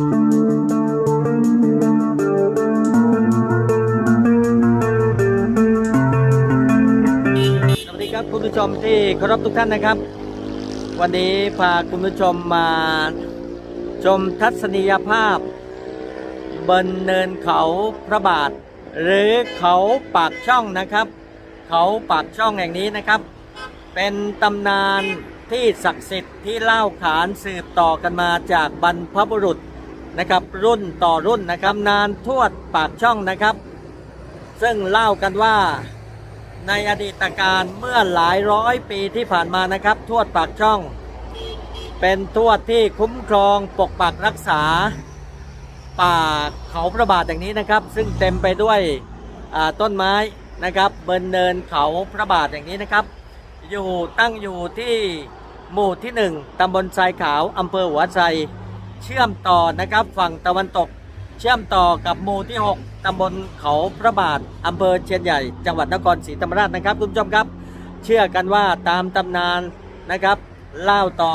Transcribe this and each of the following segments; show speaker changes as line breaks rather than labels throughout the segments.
สวัสดีครับคุณผู้ชมที่เคารพทุกท่านนะครับ วันนี้พาคุณผู้ชมมาชมทัศนียภาพ บนเนินเขาพระบาท หรือเขาปากช่องนะครับ เขาปากช่องแห่งนี้นะครับ เป็นตำนานที่ศักดิ์สิทธิ์ที่เล่าขานสืบต่อกันมาจากบรรพบุรุษ นะครับรุ่นต่อรุ่นนะครับนานทวดปากช่องนะครับ ซึ่งเล่ากันว่าในอดีตการเมื่อหลายร้อยปีที่ผ่านมานะครับ ทวดปากช่อง เป็นทวดที่คุ้มครองปกปักรักษา ป่าเขาพระบาทอย่างนี้นะครับ ซึ่งเต็มไปด้วยต้นไม้นะครับบนเนินเขาพระบาทอย่างนี้นะครับ อยู่ตั้งอยู่ที่หมู่ที่หนึ่งตำบลทรายขาวอำเภอหัวไช เชื่อมต่อนะครับฝั่งตะวันตก เชื่อมต่อกับหมู่ที่ 6ตำบลเขาพระบาทอำเภอเชียนใหญ่ จังหวัดนครศรีธรรมราชนะครับคุณผู้ชมครับ เชื่อกันว่าตามตำนานนะครับเล่าต่อ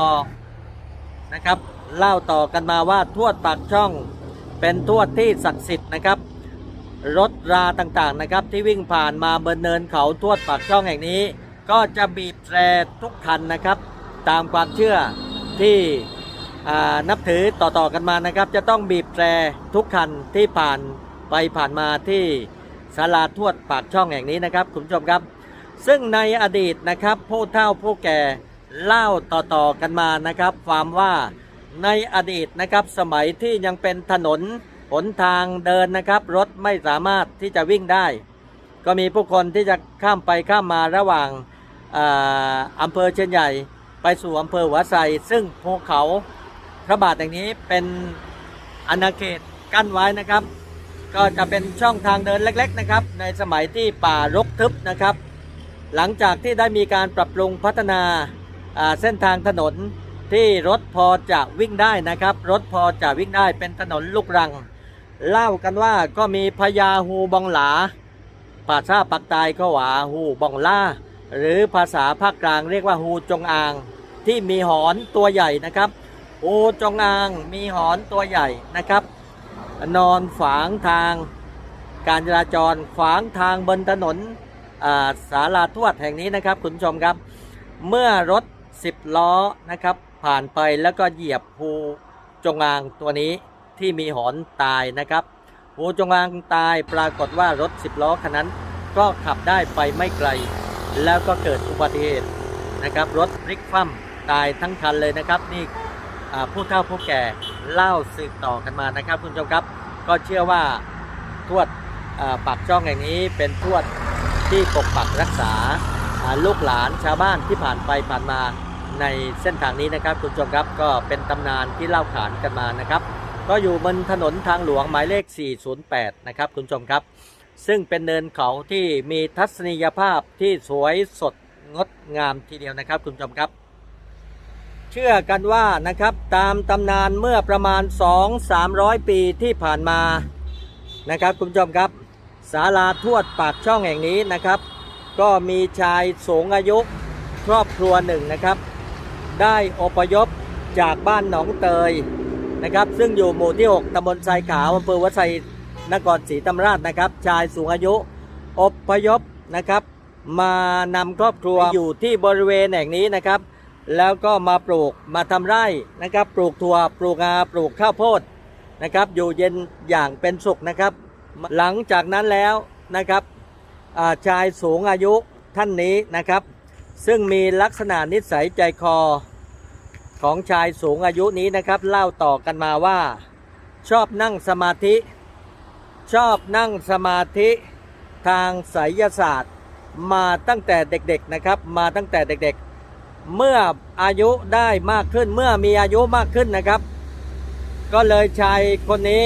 นะครับเล่าต่อกันมาว่าทวดปากช่องเป็นทวดที่ศักดิ์สิทธิ์นะครับ รถราต่างๆนะครับที่วิ่งผ่านมาบนเนินเขาทวดปากช่องแห่งนี้ ก็จะบีบแตรทุกคันนะครับ ตามความเชื่อที่ นับถือต่อๆกันมานะครับ จะต้องบีบแตรทุกคันที่ผ่านไปผ่านมาที่ศาลาทวดปากช่องแห่งนี้นะครับคุณผู้ชมครับ ซึ่งในอดีตนะครับผู้เฒ่าผู้แก่เล่าต่อๆกันมานะครับ ความว่าในอดีตนะครับสมัยที่ยังเป็นถนนหนทางเดินนะครับ รถไม่สามารถที่จะวิ่งได้ ก็มีผู้คนที่จะข้ามไปข้ามมาระหว่างอาอำเภอเชียนใหญ่ ไปสู่อำเภอหัวไซซึ่งภูเขา พระบาทแห่งนี้เป็นอาณาเขตกั้นไว้นะครับ ก็จะเป็นช่องทางเดินเล็ก ๆนะครับ ในสมัยที่ป่ารกทึบนะครับ หลังจากที่ได้มีการปรับปรุงพัฒนาเส้นทางถนนที่รถพอจะวิ่งได้นะครับ รถพอจะวิ่งได้เป็นถนนลูกรัง เล่ากันว่าก็มีพญาฮูบองหลาภาษาปักตายก็ว่าฮูบองล่า หรือภาษาภาคกลางเรียกว่าฮูจงอาง ที่มีหอนตัวใหญ่นะครับ ฮูจงอางมีหอนตัวใหญ่นะครับ นอนฝางทางการจราจรขวางทางบนถนนาสาราทวดแห่งนี้นะครับคุณผู้ชมครับ เมื่อรถ 10 ล้อนะครับ ผ่านไปแล้วก็เหยียบภูจงอางตัวนี้ที่มีหอนตายนะครับภูจงอางตายปรากฏว่ารถ 10 ล้อคันนั้น ก็ขับได้ไปไม่ไกล แล้วก็เกิดอุบัติเหตุนะครับ รถพลิกคว่ำตายทั้งคันเลยนะครับนี่ ผู้เฒ่าผู้แก่เล่าสืบต่อกันมานะครับคุณผู้ชมครับ ก็เชื่อว่าทวดปากช่องแห่งนี้เป็นทวดที่ปกปักรักษาลูกหลานชาวบ้านที่ผ่านไปผ่านมาในเส้นทางนี้นะครับคุณผู้ชมครับก็เป็นตำนานที่เล่าขานกันมานะครับ ก็อยู่บนถนนทางหลวงหมายเลข 408 นะครับคุณผู้ชมครับ ซึ่งเป็นเนินเขาที่มีทัศนียภาพที่สวยสดงดงามทีเดียวนะครับคุณผู้ชมครับ ชื่อกันว่านะครับตามตำนานเมื่อประมาณ 2-300 ปีที่ผ่านมานะครับคุณผู้ชมครับศาลาทวดปากช่องแห่งนี้นะครับ ก็มีชายสูงอายุครอบครัวหนึ่งนะครับ ได้อพยพจากบ้านหนองเตยนะครับ ซึ่งอยู่หมู่ที่ 6ตำบลทรายขาวอำเภอวัดไซนครศรีธรรมราชนะครับ ชายสูงอายุอพยพนะครับ มานำครอบครัวอยู่ที่บริเวณแห่งนี้นะครับ แล้วก็มาปลูกมาทำไร่นะครับ ปลูกถั่วปลูกงาปลูกข้าวโพดนะครับ อยู่เย็นอย่างเป็นสุขนะครับ หลังจากนั้นแล้วนะครับาชายสูงอายุท่านนี้นะครับ ซึ่งมีลักษณะนิสัยใจคอของชายสูงอายุนี้นะครับ เล่าต่อกันมาว่า ชอบนั่งสมาธิ ชอบนั่งสมาธิทางไสยศาสตร์ มาตั้งแต่เด็กๆนะครับ มาตั้งแต่เด็กๆ เมื่ออายุได้มากขึ้นเมื่อมีอายุมากขึ้นนะครับ ก็เลยชายคนนี้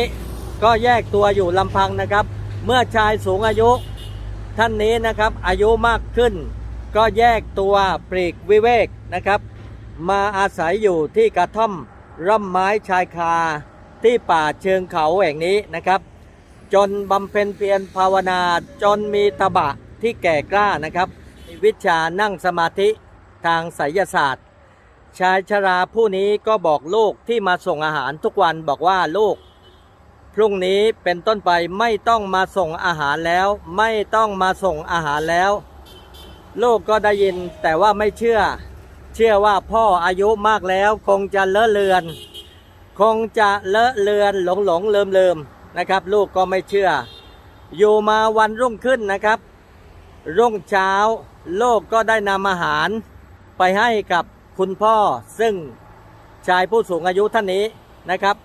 ก็แยกตัวอยู่ลำพังนะครับ เมื่อชายสูงอายุท่านนี้นะครับอายุมากขึ้น ก็แยกตัวปลีกวิเวกนะครับ มาอาศัยอยู่ที่กระท่อมร่มไม้ชายคาที่ป่าเชิงเขาแห่งนี้นะครับ จนบำเพ็ญเพียรภาวนาจนมีตบะที่แก่กล้านะครับ วิชานั่งสมาธิ ทางไสยศาสตร์ ชายชราผู้นี้ก็บอกลูกที่มาส่งอาหารทุกวันบอกว่าลูก พรุ่งนี้เป็นต้นไปไม่ต้องมาส่งอาหารแล้ว ไม่ต้องมาส่งอาหารแล้ว ลูกก็ได้ยินแต่ว่าไม่เชื่อ เชื่อว่าพ่ออายุมากแล้วคงจะเลอะเลือน คงจะเลอะเลือนหลงหลงเลิมเลิมนะครับ ลูกก็ไม่เชื่อ อยู่มาวันรุ่งขึ้นนะครับ รุ่งเช้าโลกก็ได้นำอาหาร ไปให้กับคุณพ่อซึ่งชายผู้สูงอายุท่านนี้นะครับ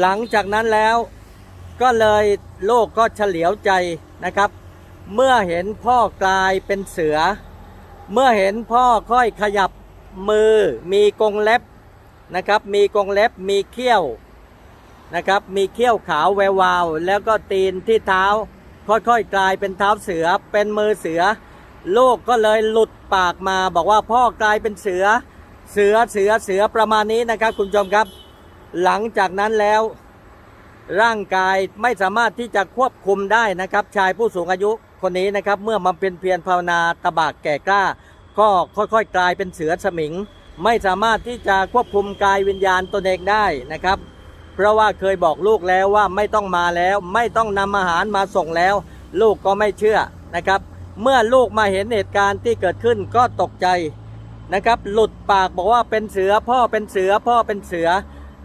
หลังจากนั้นแล้วก็เลยโลกก็เฉลียวใจนะครับ เมื่อเห็นพ่อกลายเป็นเสือ เมื่อเห็นพ่อค่อยขยับมือมีกรงเล็บนะครับ มีกรงเล็บมีเขี้ยวนะครับ มีเขี้ยวขาวแวววาว แล้วก็ตีนที่เท้าค่อยๆกลายเป็นเท้าเสือเป็นมือเสือ ลูกก็เลยหลุดปากมาบอกว่าพ่อกลายเป็นเสือเสือเสือเสือประมาณนี้นะครับ คุณผู้ชมครับ หลังจากนั้นแล้ว ร่างกายไม่สามารถที่จะควบคุมได้นะครับ ชายผู้สูงอายุคนนี้นะครับ เมื่อมาเป็นเพียรภาวนาตบากแก่กล้า ก็ค่อยๆ กลายเป็นเสือสมิง ไม่สามารถที่จะควบคุมกายวิญญาณตนเองได้นะครับ เพราะว่าเคยบอกลูกแล้วว่าไม่ต้องมาแล้ว ไม่ต้องนำอาหารมาส่งแล้ว ลูกก็ไม่เชื่อนะครับ เมื่อลูกมาเห็นเหตุการณ์ที่เกิดขึ้นก็ตกใจนะครับ หลุดปากบอกว่าเป็นเสือพ่อเป็นเสือพ่อเป็นเสือ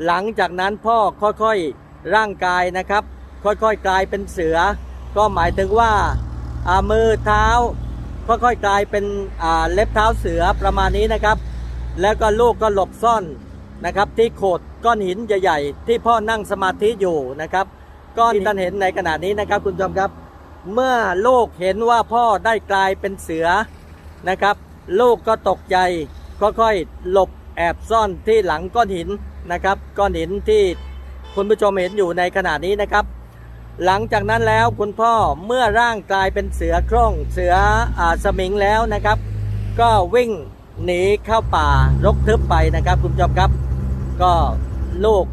หลังจากนั้นพ่อค่อยๆร่างกายนะครับ ค่อยๆกลายเป็นเสือ ก็หมายถึงว่ามือเท้า ค่อยๆกลายเป็นเล็บเท้าเสือประมาณนี้นะครับ แล้วก็ลูกก็หลบซ่อนนะครับ ที่โขดก้อนหินใหญ่ๆที่พ่อนั่งสมาธิอยู่นะครับก้อนที่ท่านเห็นในขณะนี้นะครับคุณผู้ชมครับ เมื่อลูกเห็นว่าพ่อได้กลายเป็นเสือนะครับ ลูกก็ตกใจค่อยๆหลบแอบซ่อนที่หลังก้อนหินนะครับ ก้อนหินที่คุณผู้ชมเห็นอยู่ในขณะนี้นะครับ หลังจากนั้นแล้วคุณพ่อเมื่อร่างกลายเป็นเสือโคร่งเสืออสมิงแล้วนะครับ ก็วิ่งหนีเข้าป่ารกทึบไปนะครับ คุณผู้ชมครับ ก็ลูก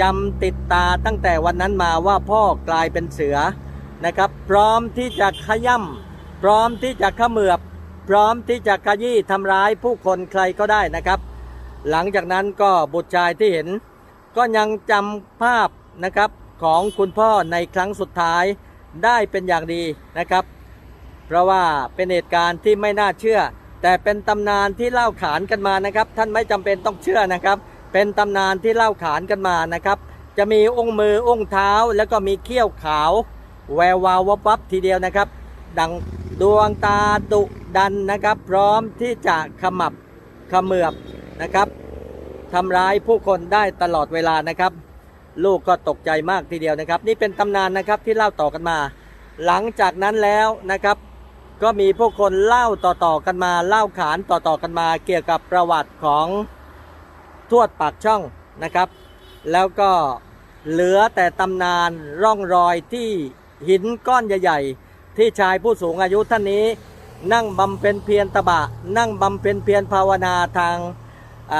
จำติดตาตั้งแต่วันนั้นมาว่าพ่อกลายเป็นเสือ นะครับ พร้อมที่จะขย่ำพร้อมที่จะขมือบ พร้อมที่จะขยี้ทำร้ายผู้คนใครก็ได้นะครับ หลังจากนั้นก็บุตรชายที่เห็น ก็ยังจำภาพนะครับของคุณพ่อในครั้งสุดท้ายได้เป็นอย่างดีนะครับ เพราะว่าเป็นเหตุการณ์ที่ไม่น่าเชื่อ แต่เป็นตำนานที่เล่าขานกันมานะครับ ท่านไม่จำเป็นต้องเชื่อนะครับ เป็นตำนานที่เล่าขานกันมานะครับ จะมีองค์มือองค์เท้าแล้วก็มีเขี้ยวขาว แวววาววับวับทีเดียวนะครับ ดังดวงตาดุดันนะครับ พร้อมที่จะขมับขมือบนะครับทำร้ายผู้คนได้ตลอดเวลานะครับ ลูกก็ตกใจมากทีเดียวนะครับ นี่เป็นตำนานนะครับที่เล่าต่อกันมา หลังจากนั้นแล้วนะครับ ก็มีผู้คนเล่าต่อๆกันมาเล่าขานต่อๆกันมา เกี่ยวกับประวัติของทวดปากช่องนะครับ แล้วก็เหลือแต่ตำนานร่องรอยที่ หินก้อนใหญ่ๆ ที่ชายผู้สูงอายุท่านนี้ นั่งบำเพ็ญเพียรตบะ นั่งบำเพ็ญเพียรภาวนาทาง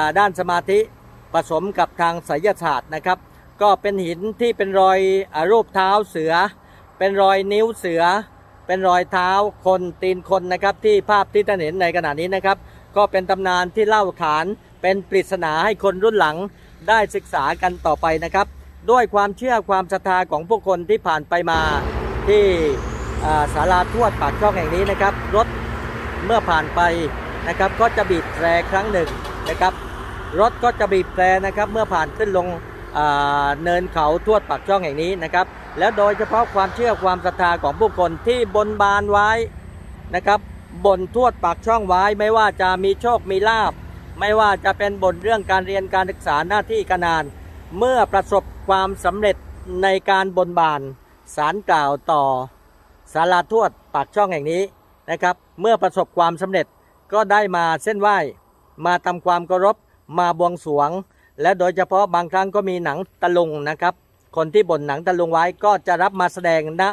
าด้านสมาธิผสมกับทางไสยศาสตร์นะครับ ก็เป็นหินที่เป็นรอยอรูปเท้าเสือ เป็นรอยนิ้วเสือ เป็นรอยเท้าคนตีนคนนะครับที่ภาพที่ท่านเห็นในขณะนี้นะครับ ก็เป็นตำนานที่เล่าขานเป็นปริศนาให้คนรุ่นหลังได้ศึกษากันต่อไปนะครับ ด้วยความเชื่อความศรัทธาของผู้คนที่ผ่านไปมา ที่อ่าศาลาทวดปากช่องแห่งนี้นะครับ รถเมื่อผ่านไปนะครับ ก็จะบีบแตรครั้งหนึ่งนะครับ รถก็จะบีบแตรนะครับ เมื่อผ่านขึ้นลงเนินเขาทวดปากช่องแห่งนี้นะครับ แล้วโดยเฉพาะความเชื่อความศรัทธาของผู้คนที่บนบานไว้นะครับบนทวดปากช่องไว้ไม่ว่าจะมีโชคมีลาบไม่ว่าจะเป็นบนเรื่องการเรียนการศึกษาหน้าที่การงาน เมื่อประสบความสำเร็จในการบนบาน สารกล่าวต่อศาลาทวดปากช่องแห่งนี้นะครับ เมื่อประสบความสำเร็จก็ได้มาเส้นไหว้ มาทำความเคารพมาบวงสรวง และโดยเฉพาะบางครั้งก็มีหนังตะลุงนะครับ คนที่บ่นหนังตะลุงไว้ก็จะรับมาแสดงณ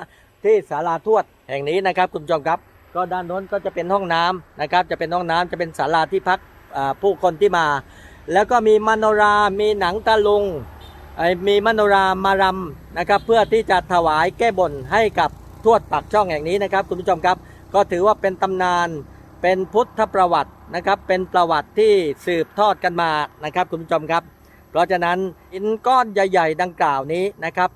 ที่ศาลาทวดแห่งนี้นะครับคุณผู้ชมครับ ก็ด้านโน้นก็จะเป็นห้องน้ำนะครับ จะเป็นห้องน้ำจะเป็นศาลาที่พักผู้คนที่มา แล้วก็มีมโนรา มีหนังตะลุง มีมโนรามารำนะครับเพื่อที่จะถวายแก้บนให้กับทวดปากช่องแห่งนี้นะครับคุณผู้ชมครับ ก็ถือว่าเป็นตำนานเป็นพุทธประวัตินะครับ เป็นประวัติที่สืบทอดกันมานะครับคุณผู้ชมครับ เพราะฉะนั้นหินก้อนใหญ่ ๆ ดังกล่าวนี้นะครับ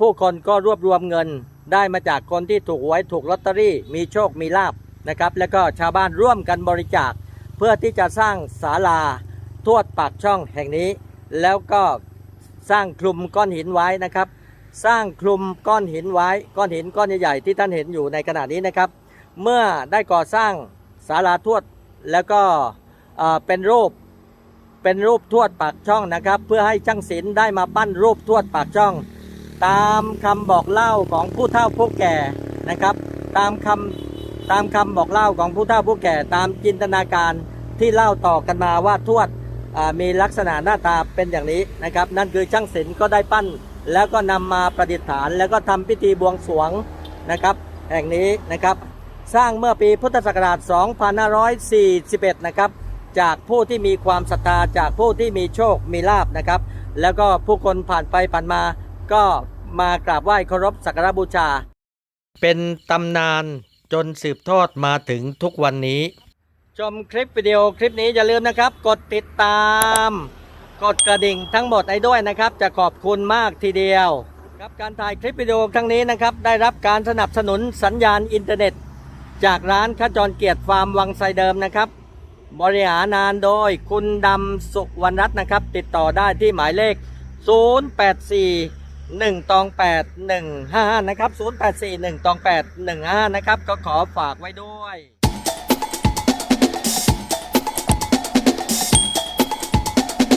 ผู้คนก็รวบรวมเงินได้มาจากคนที่ถูกหวยถูกลอตเตอรี่ มีโชคมีลาบนะครับ แล้วก็ชาวบ้านร่วมกันบริจาค เพื่อที่จะสร้างศาลาทวดปากช่องแห่งนี้ แล้วก็ สร้างคลุมก้อนหินไว้นะครับ สร้างคลุมก้อนหินไว้ก้อนหินก้อนใหญ่ๆที่ท่านเห็นอยู่ในขณะนี้นะครับ เมื่อได้ก่อสร้างศาลาทวดแล้วก็เป็นรูปเป็นรูปทวดปากช่องนะครับ เพื่อให้ช่างศิลป์ได้มาปั้นรูปทวดปากช่อง ตามคำบอกเล่าของผู้เฒ่าผู้แก่นะครับ ตามคำตามคำบอกเล่าของผู้เฒ่าผู้แก่ ตามจินตนาการที่เล่าต่อกันมาว่าทวด มีลักษณะหน้าตาเป็นอย่างนี้นะครับ นั่นคือช่างศิลป์ก็ได้ปั้น แล้วก็นำมาประดิษฐาน แล้วก็ทำพิธีบวงสรวงนะครับ แห่งนี้นะครับ สร้างเมื่อปีพุทธศักราช 2541 นะครับ จากผู้ที่มีความศรัทธาจากผู้ที่มีโชคมีลาบนะครับ แล้วก็ผู้คนผ่านไปผ่านมา ก็มากราบไหว้เคารพสักการบูชา เป็นตำนานจนสืบทอดมาถึงทุกวันนี้ ชมคลิปวิดีโอคลิปนี้อย่าลืมนะครับ กดติดตาม กดกระดิ่งทั้งหมดให้ด้วยนะครับ จะขอบคุณมากทีเดียว ครับการถ่ายคลิปวิดีโอครั้งนี้นะครับ ได้รับการสนับสนุนสัญญาณอินเทอร์เน็ต จากร้านขจรเกียรติฟาร์มวังไซเดิมนะครับ บริหารงานโดยคุณดำสุวรรณรัตน์นะครับ ติดต่อได้ที่หมายเลข 084 1ตอง8 1 5 นะครับ 084 1ตอง8 1 5 นะครับ ก็ขอฝากไว้ด้วย